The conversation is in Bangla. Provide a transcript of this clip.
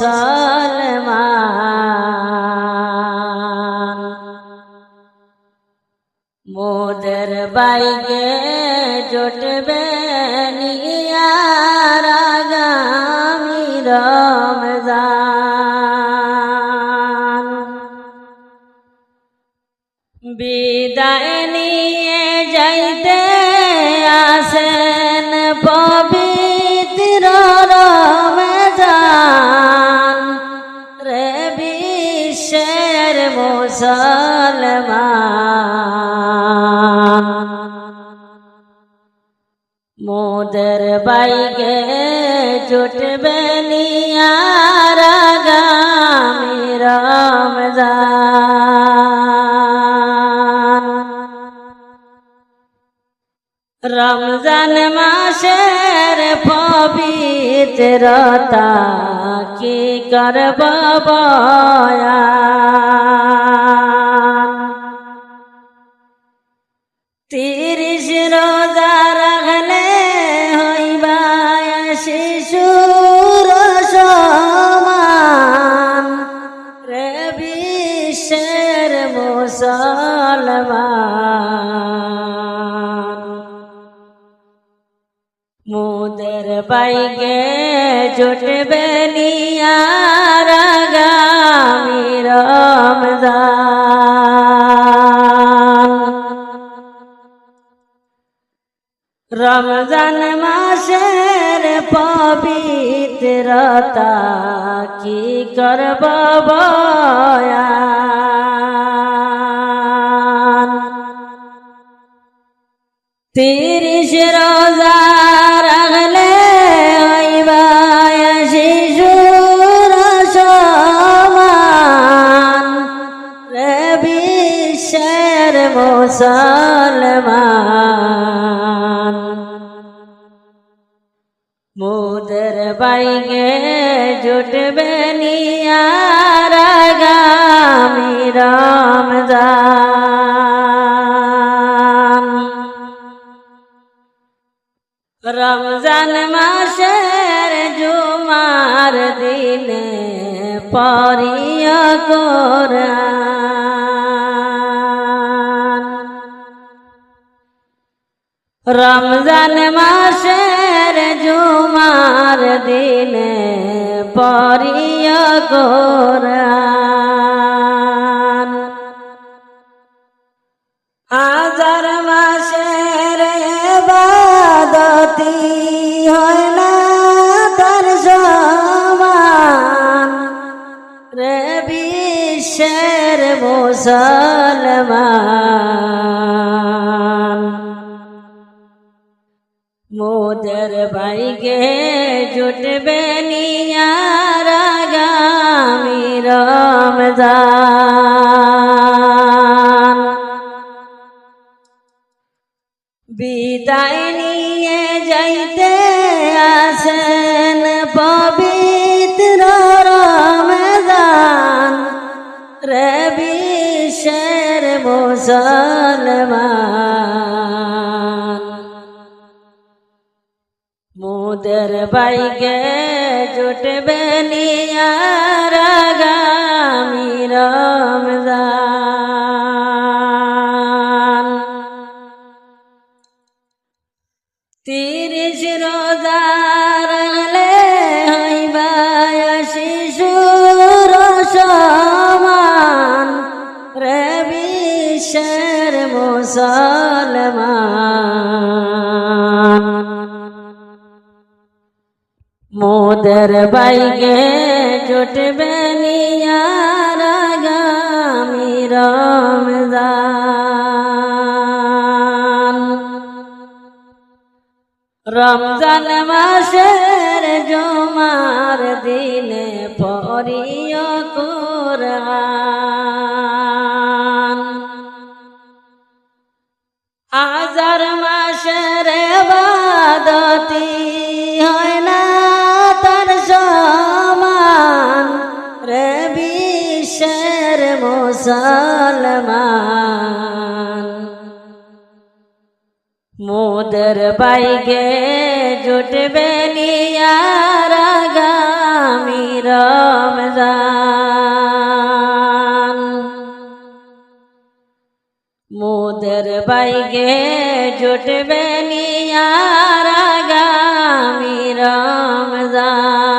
মুসলমান। মোদের বাইকে জুটবে বিদায় নিয়ে যাইতে মোদের বাইকে জুটবে নিয়ার আগামী রমজান। রমজান মাসের পবিত্রতা কি করব বয়ান? মুসলমান। মুদের বাইকে জুটবে নিয়ার আগামী রমজান। রমজান মাসের পবিত্রতা কি করব বয়ান? তিরিশ রোজা রাখলে শিশুর সমান। রে বিশ্বের মুসলমান। মুদের বাইগে জুটবে নিয়ার আগামী রমজান। রমজান মাসের জুমার দিনে পরিয়া কোরআন। রমজান মাসের জুমার দিনে পরিয়া কোরআন। হাজার বাদতি হয় না তার সমান রে বিশ্বের মুসলমান। মোদের বাইকে জুটবে নিয়ার আগামী রমজান। যাইতে আসেন পবিত্র রমজান। রে বিশ্বের মুসলমান। মুদের বাইকে জুটবে নিয়ার তিরিশ রোজা রাখলে হইবা শিশুর সমান। রে বিশ্বের মুসলমান। মোদের বাইকে জুটবে রমজান মাসের জমার দিনে পরিয় কোরআন। হাজার মাসের বাদতি হয় না তার সমান। রে বিশ্বের মুসলমান। মোদের বাইগে জুটবে নিয়ার আগামী মোদর মোদের বাইগে জুটবে নিয়ার আগামী রমজান।